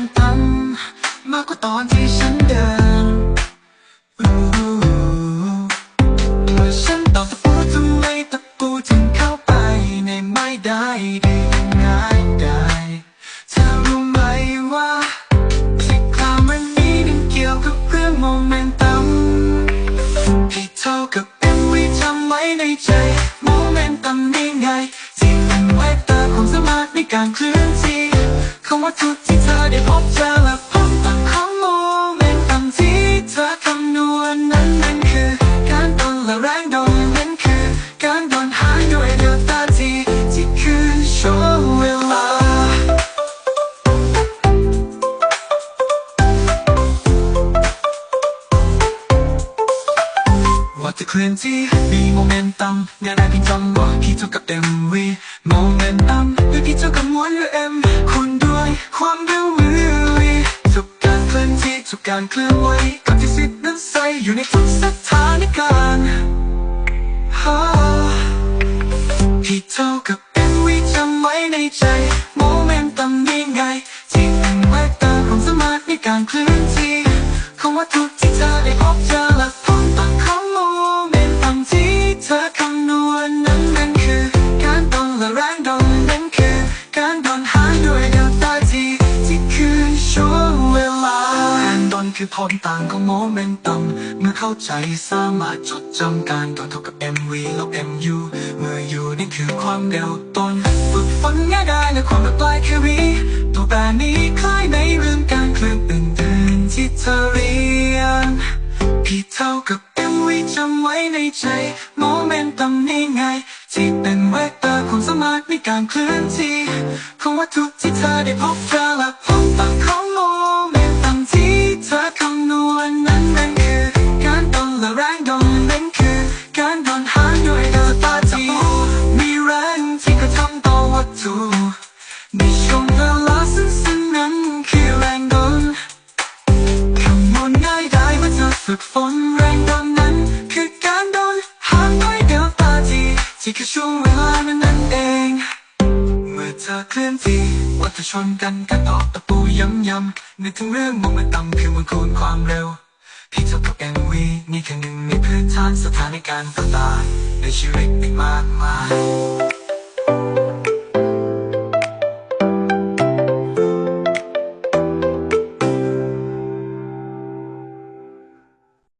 งตัมากกว่าตอนที่ฉันเดินเมื่อฉันตอบตะปูทำไมตะปูถึงเข้าไปในไม่ได้ได้ง่ายได้เธอรู้ไหมว่าสิ่งคลามันนี้นั้นเกี่ยวกับเรื่องโมเมนตัมที่เท่ากับเอ็มวีทำไว้ในใจโมเมนตัมนี่ไงสิ่งไว้ตาความสามารถในการเคลื่อนที่คำว่าทุกที่ ได้พบเธอละพบของโมเมนตัมที่เธอคำนวณนั้นนั่นคือ การตอนละแรงโดนนั้นคือ การโดนหายด้วยเดลต้าทีที่คือชวงเวลา ว่าจะเคลื่อนที่มีโมเมนตัมงานได้พี่จำว่าพี่เท่ากับเอ็มวีโมเมนตัมด้วย การเคลื่อนไหวกับที่สิทธิ์นั้นใส่อยู่ในทุกสถานการณ์ที่เท่ากับเอ็นวีจำไว้ในใจโมเมนตัมนี้ไงที่เป็นแวกตาของสมาธิในการเคลื่อนที่ของวัตถุ คือผลต่างของโมเมนตัม เมื่อเข้าใจสามารถจดจำการดอนเท่ากับ mv ลบ mu เมื่ออยู่นี่คือความเร็วต้นฝึกฝนง่ายได้และความหลากหลายคือวีตัวแปรนี้คล้ายในเรื่องการเคลื่อนตื่นๆที่เธอเรียนพี่เท่ากับ MV จำไว้ในใจโมเมนตัมนี้ไงที่เป็นเวกเตอร์ของสมาธิในการเคลื่อนที่ของวัตถุที่เธอได้พบเจอ ฝึกฝนแรงดันนั้น คือการโดนหางด้วยเดลตาทีที่คือช่วงเวลานั้นนั่นเอง เมื่อเธอเคลื่อนที่วัฏชนกันกันออกตะปูย้ำๆนึกถึงเรื่องมุมต่ำคือมันคูณความเร็วพี่เท่ากับแกงวีนี่คือหนึ่งในพื้นฐานสถานการณ์ต่างๆในชีวิตอีกมาก